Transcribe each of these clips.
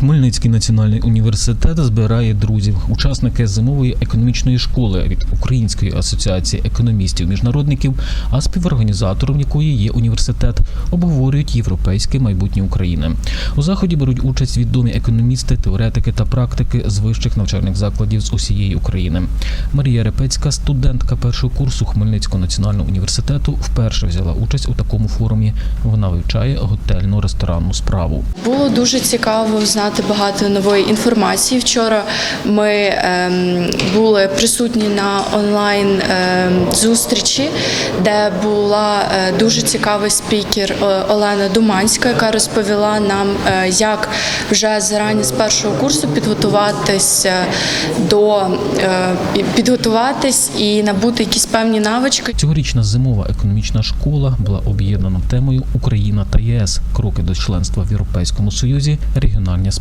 Хмельницький національний університет збирає друзів, учасники зимової економічної школи від Української асоціації економістів-міжнародників, а співорганізатором якої є університет, обговорюють європейське майбутнє України. У заході беруть участь відомі економісти, теоретики та практики з вищих навчальних закладів з усієї України. Марія Репецька, студентка першого курсу Хмельницького національного університету, вперше взяла участь у такому форумі. Вона вивчає готельно-ресторанну справу. Було дуже цікаво знати багато нової інформації. Вчора ми ем, були присутні на онлайн ем, зустрічі, де була е, дуже цікавий спікер е, Олена Думанська, яка розповіла нам, е, як вже зарані з першого курсу підготуватись е, до підготуватись і набути якісь певні навички. Цьогорічна зимова економічна школа була об'єднана темою Україна та ЄС кроки до членства в Європейському Союзі, регіональні аспекти.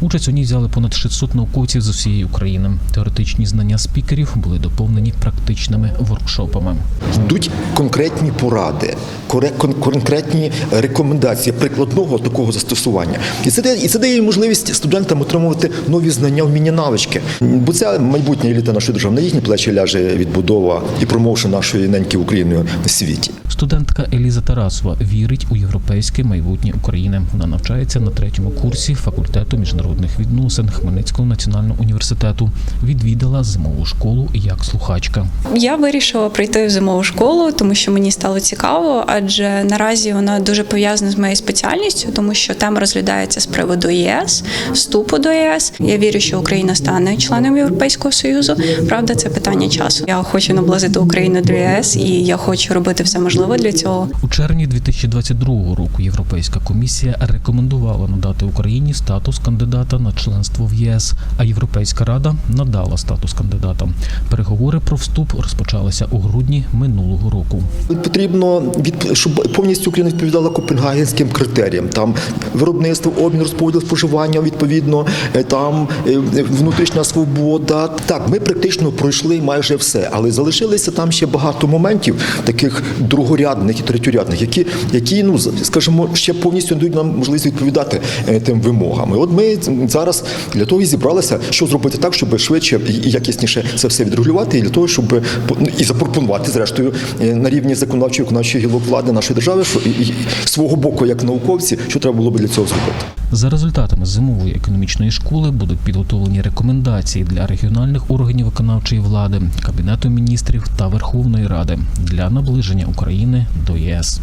Участь у ній взяли понад 600 науковців з усієї України. Теоретичні знання спікерів були доповнені практичними воркшопами. йдуть конкретні поради, конкретні рекомендації прикладного такого застосування. І це дає, і це дає можливість студентам отримувати нові знання, вміння, навички. Бо це майбутня еліта нашої держави. На їхні плечі ляже відбудова і промоушен нашої неньки України в світі. Студентка Еліза Тарасова вірить у європейське майбутнє України. Вона навчається на третьому курсі факультету міжнародних відносин Хмельницького національного університету. Відвідала зимову школу як слухачка. Я вирішила прийти в зимову школу, тому що мені стало цікаво, адже наразі вона дуже пов'язана з моєю спеціальністю, тому що тема розглядається з приводу ЄС, вступу до ЄС. Я вірю, що Україна стане членом Європейського союзу. Правда, це питання часу. Я хочу наблизити Україну до ЄС, і я хочу робити все можливе для цього. У червні 2022 року Європейська комісія рекомендувала надати Україні статус кандидата на членство в ЄС, а Європейська рада надала статус кандидата. Переговори про вступ розпочалися у грудні минулого року. Потрібно від щоб повністю Україна відповідала копенгагенським критеріям. Там виробництво, обмін, розподіл споживання відповідно, е, там е, внутрішня свобода. Так, ми практично пройшли майже все, але залишилися там ще багато моментів, таких другорядних і третьорядних, які, які ну скажімо, ще повністю не дають нам можливість відповідати е, тим вимогам. І От ми зараз для того і зібралися, що зробити так, щоб швидше і якісніше це все відрегулювати, і для того, щоб ну, і запропонувати зрештою е, на рівні законодавчої виконавчої гілок влади нашої держави, що і, і свого боку, як науковці, що треба було б для цього зробити. За результатами зимової економічної школи будуть підготовлені рекомендації для регіональних органів виконавчої влади, кабінету міністрів та Верховної Ради для наближення України до ЄС.